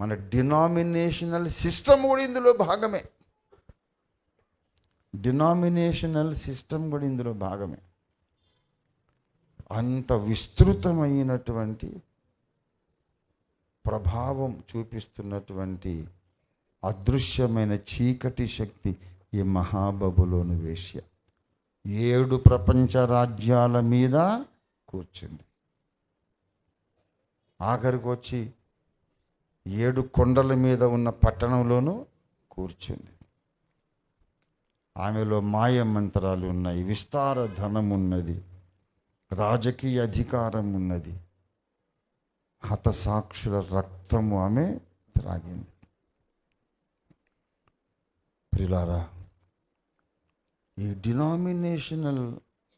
మన denominational system కూడా ఇందులో భాగమే. డినామినేషనల్ సిస్టమ్ కూడా ఇందులో భాగమే. అంత విస్తృతమైనటువంటి ప్రభావం చూపిస్తున్నటువంటి అదృశ్యమైన చీకటి శక్తి ఈ మహాబబులోని వేష్య ఏడు ప్రపంచ రాజ్యాల మీద కూర్చుంది. ఆఖరికి వచ్చి ఏడు కొండల మీద ఉన్న పట్టణంలోనూ కూర్చుంది. ఆమెలో మాయ మంత్రాలు ఉన్నాయి విస్తార ధనం ఉన్నది రాజకీయ అధికారం ఉన్నది హతసాక్షుల రక్తము ఆమె త్రాగింది. ప్రిలారా ఈ డినామినేషనల్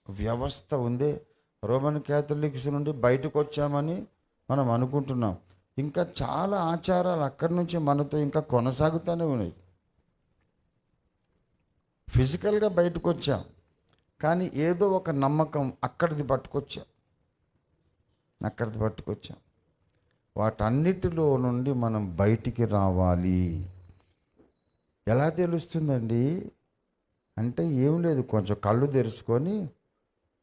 వ్యవస్థ ఉందే రోమన్ క్యాథలిక్స్ నుండి బయటకు వచ్చామని మనం అనుకుంటున్నాం. ఇంకా చాలా ఆచారాలు అక్కడి నుంచి మనతో ఇంకా కొనసాగుతూనే ఉన్నాయి. ఫిజికల్గా బయటకు వచ్చాం. కానీ ఏదో ఒక నమ్మకం అక్కడిది పట్టుకొచ్చాం. అక్కడిది పట్టుకొచ్చాం. వాటన్నిటిలో నుండి మనం బయటికి రావాలి. ఎలా తెలుస్తుందండి? అంటే ఏం లేదు కొంచెం కళ్ళు తెరుచుకొని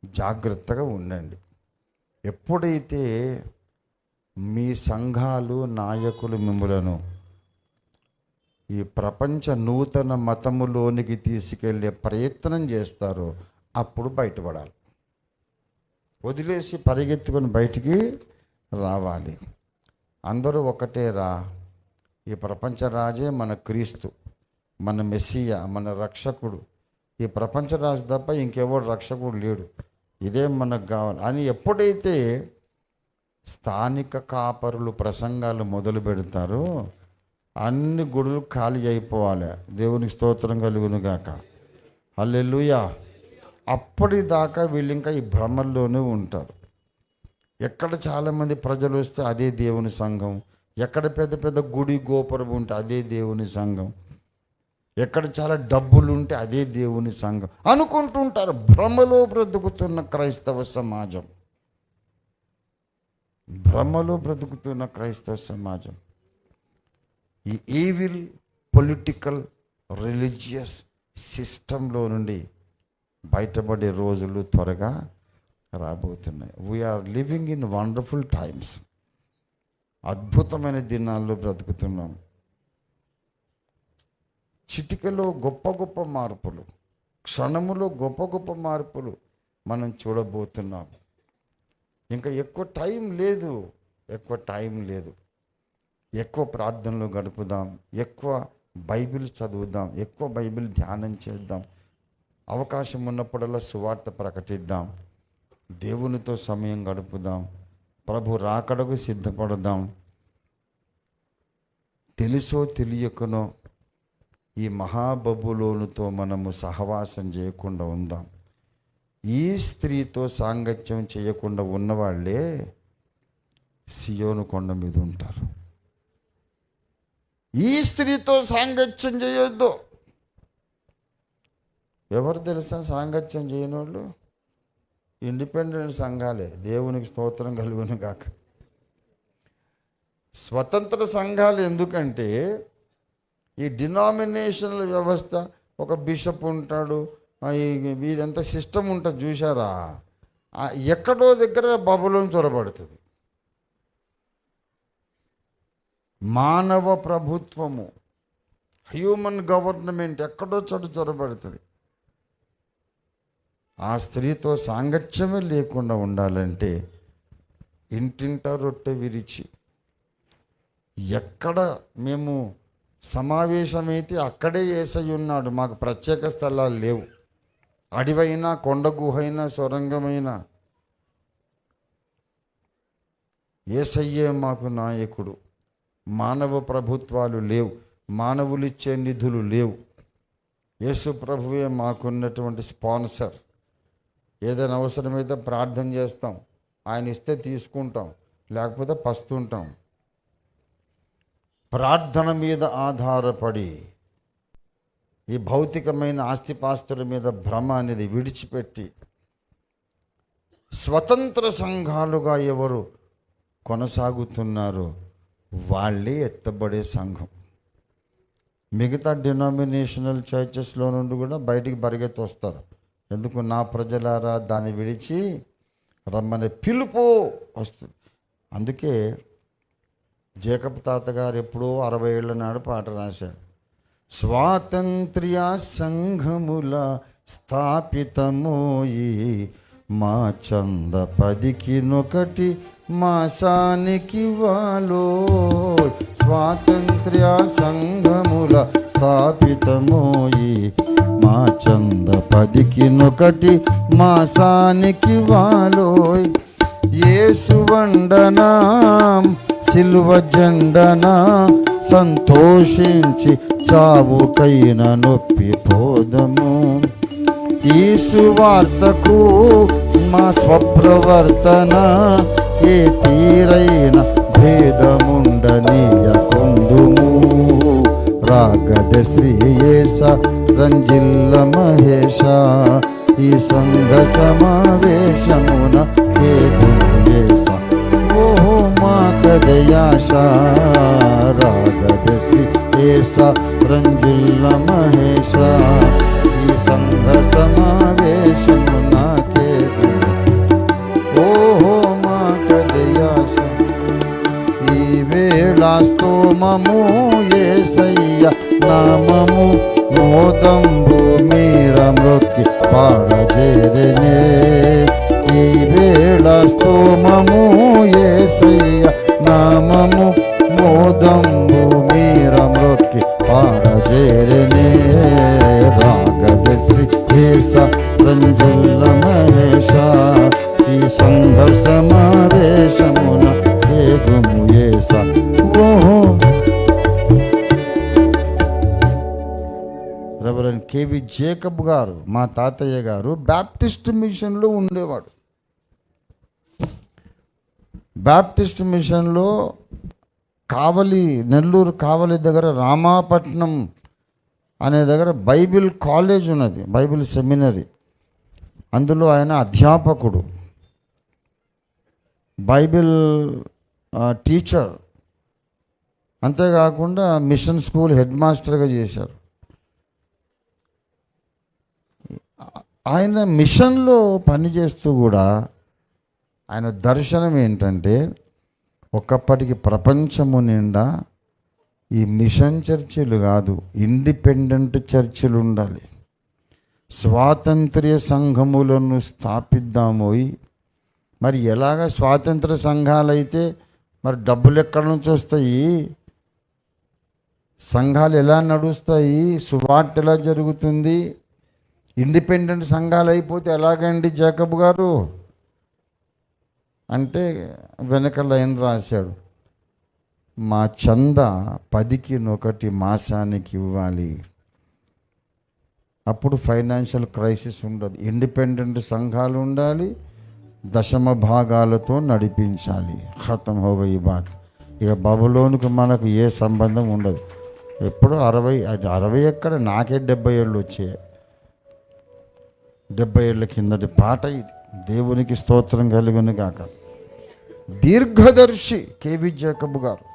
జాగ్రత్తగా ఉండండి. ఎప్పుడైతే మీ సంఘాలు నాయకులు మిమ్మలను ఈ ప్రపంచ నూతన మతములోనికి తీసుకెళ్ళే ప్రయత్నం చేస్తారో. అప్పుడు బయటపడాలి. వదిలేసి పరిగెత్తుకొని బయటికి రావాలి. అందరూ ఒకటే రా. ఈ ప్రపంచ రాజే మన క్రీస్తు మన మెస్సియా మన రక్షకుడు. ఈ ప్రపంచ రాజు తప్ప ఇంకెవడు రక్షకుడు లేడు. ఇదే మనకు కావాలి. అని ఎప్పుడైతే స్థానిక కాపరులు ప్రసంగాలు మొదలు పెడతారు. అన్ని గుడులు ఖాళీ అయిపోవాలి. దేవునికి స్తోత్రం కలుగును గాక హల్లెలూయా అప్పటిదాకా వీళ్ళు ఇంకా ఈ భ్రమల్లోనే ఉంటారు. ఎక్కడ చాలామంది ప్రజలు వస్తే అదే దేవుని సంఘం. ఎక్కడ పెద్ద పెద్ద గుడి గోపురం ఉంటే అదే దేవుని సంఘం. ఎక్కడ చాలా డబ్బులు ఉంటే అదే దేవుని సంఘం. అనుకుంటుంటారు భ్రమలో బ్రతుకుతున్న క్రైస్తవ సమాజం. భ్రమలో బ్రతుకుతున్న క్రైస్తవ సమాజం. ఈ ఈవిల్ పొలిటికల్ రిలీజియస్ సిస్టంలో నుండి బయటపడే రోజులు త్వరగా రాబోతున్నాయి. We're living in wonderful times అద్భుతమైన దినాల్లో బ్రతుకుతున్నాం. చిటికలో గొప్ప గొప్ప మార్పులు క్షణములో గొప్ప గొప్ప మార్పులు మనం చూడబోతున్నాం. ఇంకా ఎక్కువ టైం లేదు. ఎక్కువ టైం లేదు. ఎక్కువ ప్రార్థనలు గడుపుదాం. ఎక్కువ బైబిల్ చదువుదాం. ఎక్కువ బైబిల్ ధ్యానం చేద్దాం. అవకాశం ఉన్నప్పుడల్లా సువార్త ప్రకటిద్దాం. దేవునితో సమయం గడుపుదాం. ప్రభు రాకడకు సిద్ధపడదాం. తెలుసో తెలియకనో ఈ మహాబబులోనుతో మనము సహవాసం చేయకుండా ఉందాం. ఈ స్త్రీతో సాంగత్యం చేయకుండా ఉన్నవాళ్ళే సియోను కొండ మీద ఉంటారు. ఈ స్త్రీతో సాంగత్యం చేయొద్దు. ఎవరు తెలుసా సాంగత్యం చేయని వాళ్ళు ఇండిపెండెంట్ సంఘాలే. దేవునికి స్తోత్రం కలుగును కాక స్వతంత్ర సంఘాలు ఎందుకంటే ఈ డినామినేషనల్ వ్యవస్థ ఒక బిషప్ ఉంటాడు ఇదంతా సిస్టమ్ ఉంటుంది చూసారా ఎక్కడో దగ్గర బబులోని చొరబడుతుంది. మానవ ప్రభుత్వము హ్యూమన్ గవర్నమెంట్ ఎక్కడో చోట చొరబడుతుంది. ఆ స్త్రీతో సాంగత్యమే లేకుండా ఉండాలంటే ఇంటింట రొట్టె విరిచి ఎక్కడ మేము సమావేశమైతే అక్కడే ఏసై ఉన్నాడు. మాకు ప్రత్యేక స్థలాలు లేవు. అడివైనా కొండ గుహైనా సొరంగమైన ఏసయ్యే మాకు నాయకుడు. మానవ ప్రభుత్వాలు లేవు మానవులిచ్చే నిధులు లేవు. యేసు ప్రభువే మాకున్నటువంటి స్పాన్సర్. ఏదైనా అవసరమైతే ప్రార్థన చేస్తాం ఆయన ఇస్తే తీసుకుంటాం లేకపోతే పస్తుంటాం. ప్రార్థన మీద ఆధారపడి ఈ భౌతికమైన ఆస్తిపాస్తుల మీద భ్రమ అనేది విడిచిపెట్టి స్వతంత్ర సంఘాలుగా ఎవరు కొనసాగుతున్నారో? వాళ్ళే ఎత్తబడే సంఘం. మిగతా డినామినేషనల్ చర్చెస్లో నుండి కూడా బయటికి పరిగెత్తి వస్తారు ఎందుకు? నా ప్రజలారా దాన్ని విడిచి రమ్మనే పిలుపు వస్తుంది. అందుకే జేకబ్ తాతగారు ఎప్పుడో అరవై ఏళ్ళ నాడు పాట రాశాడు. స్వాతంత్ర్య సంఘముల స్థాపితమోయి మా చంద పదికి నొకటి మాసానికి వాలో. స్వాతంత్ర్య సంఘముల స్థాపితమోయి మా చంద పదికి నొకటి మాసానికి వాలో యేసు వండనా సిల్వ జెండన సంతోషించి చావుకైన నొప్పి పోదము ఈ సువార్తకు మా స్వప్రవర్తన ఏ తీరైన భేదముండనీయకుందుము. రాగద శ్రీయేస రంజిల్ల మహేష ఈ సంఘ సమా కదయాశ రాగద శ్రీయేస రంజిల్ల మహేష ఈ సంఘ సమావేశము నాకే ఓహో మా కదయాస ఈ వేళ స్తోమము ఏసయ్య నామము మోదంబు మీర మృక్కి పాడజేరనే ఈ వేళ స్తోమము ఏసయ్య ఏస రంజల్ల మహేష ఈ సంఘ సమావేశమున ఏస ఓహో రెవరెండ్ కేవి జేకబ్ గారు మా తాతయ్య గారు బ్యాప్టిస్ట్ మిషన్లో ఉండేవాడు. బ్యాప్టిస్ట్ మిషన్లో కావలి నెల్లూరు కావలి దగ్గర రామాపట్నం అనే దగ్గర బైబిల్ కాలేజ్ ఉన్నది బైబిల్ సెమినరీ. అందులో ఆయన అధ్యాపకుడు. Bible teacher. అంతేకాకుండా మిషన్ స్కూల్ హెడ్ మాస్టర్గా చేశారు. ఆయన మిషన్లో పనిచేస్తూ కూడా ఆయన దర్శనం ఏంటంటే ఒకప్పటికి ప్రపంచము నిండా ఈ మిషన్ చర్చిలు కాదు ఇండిపెండెంట్ చర్చిలు ఉండాలి. స్వాతంత్ర్య సంఘములను స్థాపిద్దామోయి మరి ఎలాగ స్వాతంత్ర సంఘాలైతే మరి డబ్బులు ఎక్కడి నుంచి వస్తాయి? సంఘాలు ఎలా నడుస్తాయి? సువార్త ఎలా జరుగుతుంది? ఇండిపెండెంట్ సంఘాలు అయిపోతే ఎలాగండి జేకబ్ గారు? అంటే వెనక లైన్ రాశాడు. మా చంద పదికి నొకటి మాసానికి ఇవ్వాలి. అప్పుడు ఫైనాన్షియల్ క్రైసిస్ ఉండదు. ఇండిపెండెంట్ సంఘాలు ఉండాలి దశమ భాగాలతో నడిపించాలి. ఖతం హోగ ఈ బాత్. ఇక బబులోనికి మనకు ఏ సంబంధం ఉండదు. ఎప్పుడు అరవై అరవై ఎక్కడ? నాకే డెబ్బై ఏళ్ళు వచ్చాయి. డెబ్బై ఏళ్ళ కిందటి పాట ఇది. దేవునికి స్తోత్రం కలుగును గాక. దీర్ఘదర్శి కేవి జేకబ్ గారు.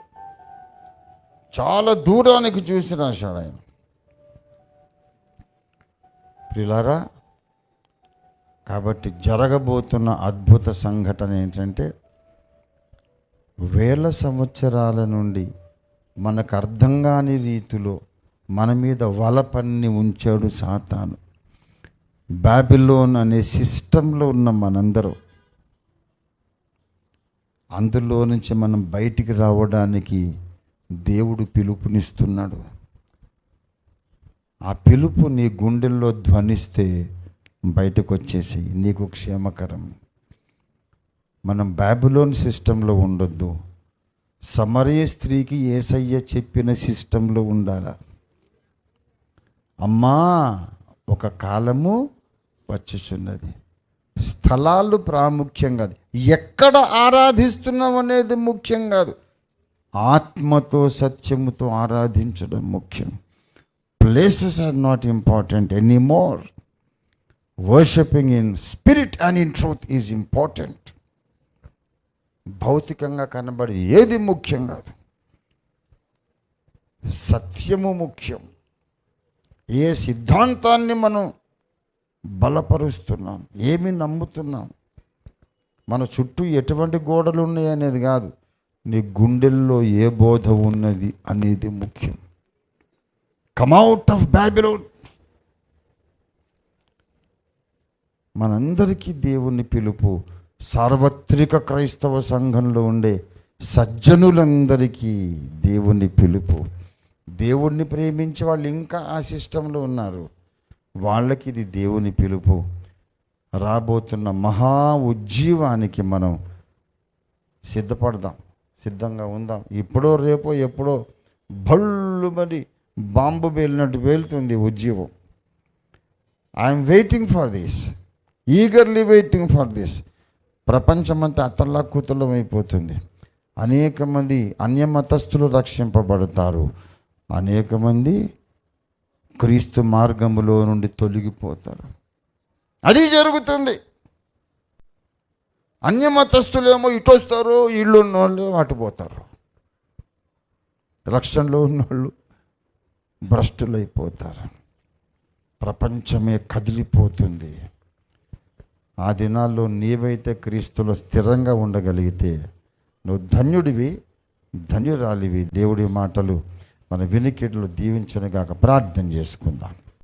చాలా దూరానికి చూసి రాశాడు ఆయన. ప్రిలారా కాబట్టి జరగబోతున్న అద్భుత సంఘటన ఏంటంటే వేల సంవత్సరాల నుండి మనకు అర్థం కాని రీతిలో మన మీద వలపన్ని ఉంచాడు సాతాను. బాబిలోన్ అనే సిస్టంలో ఉన్న మనందరూ అందులో నుంచి మనం బయటికి రావడానికి దేవుడు పిలుపునిస్తున్నాడు. ఆ పిలుపు నీ గుండెల్లో ధ్వనిస్తే బయటకు వచ్చేసి నీకు క్షేమకరం. మనం బాబిలోన్ సిస్టంలో ఉండొద్దు. సమరయ స్త్రీకి ఏసయ్య చెప్పిన సిస్టంలో ఉండాల. అమ్మా ఒక కాలము వచ్చుచున్నది. స్థలాలు ప్రాముఖ్యం కాదు ఎక్కడ ఆరాధిస్తున్నాం అనేది ముఖ్యం కాదు. ఆత్మతో సత్యముతో ఆరాధించడం ముఖ్యం. Places are not important any more worshiping in spirit and in truth is important భౌతికంగా కనబడి ఏది ముఖ్యం కాదు. సత్యము ముఖ్యం. ఏ సిద్ధాంతాన్ని మనం బలపరుస్తున్నాం ఏమి నమ్ముతున్నాం మన చుట్టూ ఎటువంటి గోడలు ఉన్నాయి అనేది కాదు. నీ గుండెల్లో ఏ బోధ ఉన్నది అనేది ముఖ్యం. కమౌట్ ఆఫ్ బ్యాబిలోన్ మనందరికీ దేవుని పిలుపు. సార్వత్రిక క్రైస్తవ సంఘంలో ఉండే సజ్జనులందరికీ దేవుని పిలుపు. దేవుణ్ణి ప్రేమించే వాళ్ళు ఇంకా ఆ సిస్టంలో ఉన్నారు. వాళ్ళకి ఇది దేవుని పిలుపు. రాబోతున్న మహా ఉజ్జీవానికి మనం సిద్ధపడదాం. సిద్ధంగా ఉందాం. ఇప్పుడో రేపో ఎప్పుడో బళ్ళు మరి బాంబు పేలినట్టు పేలుతుంది ఉజ్జీవం. I'm waiting for this eagerly waiting for this ప్రపంచమంతా అతల్లా కూతులం అయిపోతుంది. అనేక మంది అన్యమతస్థులు రక్షింపబడతారు. అనేక మంది క్రీస్తు మార్గములో నుండి తొలగిపోతారు. అది జరుగుతుంది. అన్యమతస్థులేమో ఇటు వస్తారు ఇళ్ళు ఉన్నోళ్ళు అటు పోతారు. రక్షణలో ఉన్నోళ్ళు భ్రష్టులైపోతారు ప్రపంచమే కదిలిపోతుంది. ఆ దినాల్లో నీవైతే క్రీస్తులో స్థిరంగా ఉండగలిగితే నువ్వు ధన్యుడివి ధన్యురాలివి. దేవుడి మాటలు మన వినికిడిలో దీవించనుగాక ప్రార్థన చేసుకుందాం.